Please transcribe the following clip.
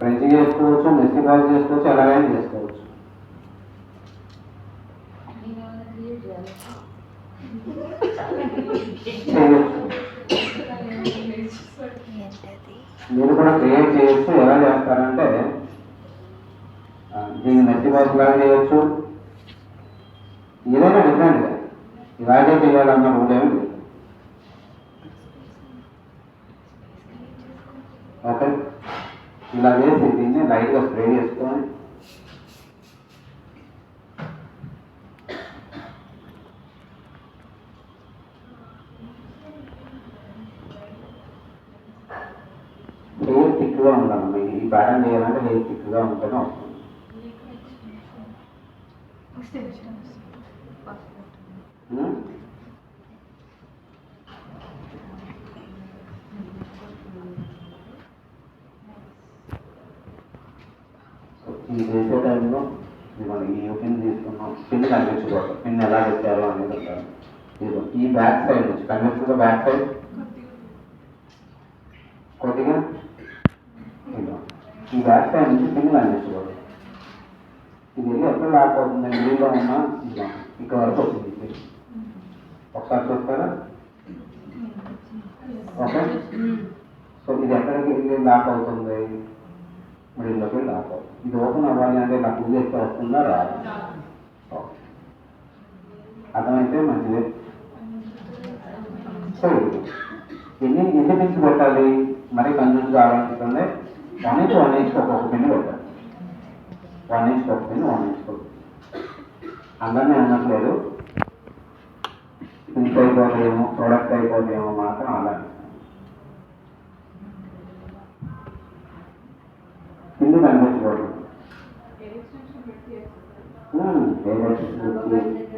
French చేసుకోవచ్చు Misty ball చేసుకోవచ్చు ఎలాగైనా చేసుకోవచ్చు. మీరు కూడా క్రియేట్ చేయొచ్చు. ఎలా చేస్తారంటే దీన్ని మెట్టి బాక్స్ లాగా చేయొచ్చు. ఏదైనా డిఫరెంట్గా ఇలాగే చేయాలన్న రూల్ ఏమి లేదు. ఓకే ఇలా చేసి దీన్ని లైట్గా స్ప్రే చేసుకొని హెయిర్ థిక్గా ఉండాలి ఈ ప్యాటర్న్ చేయాలంటే హెయిర్ థిక్గా ఉంటేనే వస్తుంది ఉం? ఈ చేసే టైంలో ఇదిగోండి ఈ పిన్ తీసుకున్నాం పిన్ కనిపించకూడదు పిన్ ఎలా పెట్టారు అనేది ఉంటారు ఇదిగో ఈ బ్యాక్ సైడ్ నుంచి కనిపిస్తుందా బ్యాక్ సైడ్ కొద్దిగా ఇదిగో ఈ బ్యాక్ సైడ్ నుంచి పిన్ కనిపించకూడదు ఇది వెళ్ళి ఎక్కడ లాక్ అవుతుంది నీళ్ళలో ఉన్న ఇదిగో ఇక్కడ వరకు వచ్చింది ఇది. ఒకసారి చూస్తారా ఓకే సో ఇది ఎక్కడికి వెళ్ళి లాక్ అవుతుంది మిడిల్లోకి లాక్ అవుతుంది ఇది ఓపెన్ అవ్వాలి అంటే నాకు పూజ చేస్తే వస్తుందా? రాదు. అర్థమైతే మంచిది. సో ఎన్ని ఎన్ని పిన్స్ పెట్టాలి మరీ కన్ఫ్యూజ్ కావాలనుకుంటే వన్ ఇంచ్ వన్ ఇంచ్ ఒక్కొక్క పిన్ పెట్టాలి వన్ ఇంచ్ ఒక పిన్ వన్ ఇంచ్ ఒక అందరినీ అనట్లేదు. పిన్స్ అయిపోతేమో ప్రోడక్ట్ అయిపోతేమో మాత్రం అలాగే. Hmm. Babasız mutlu.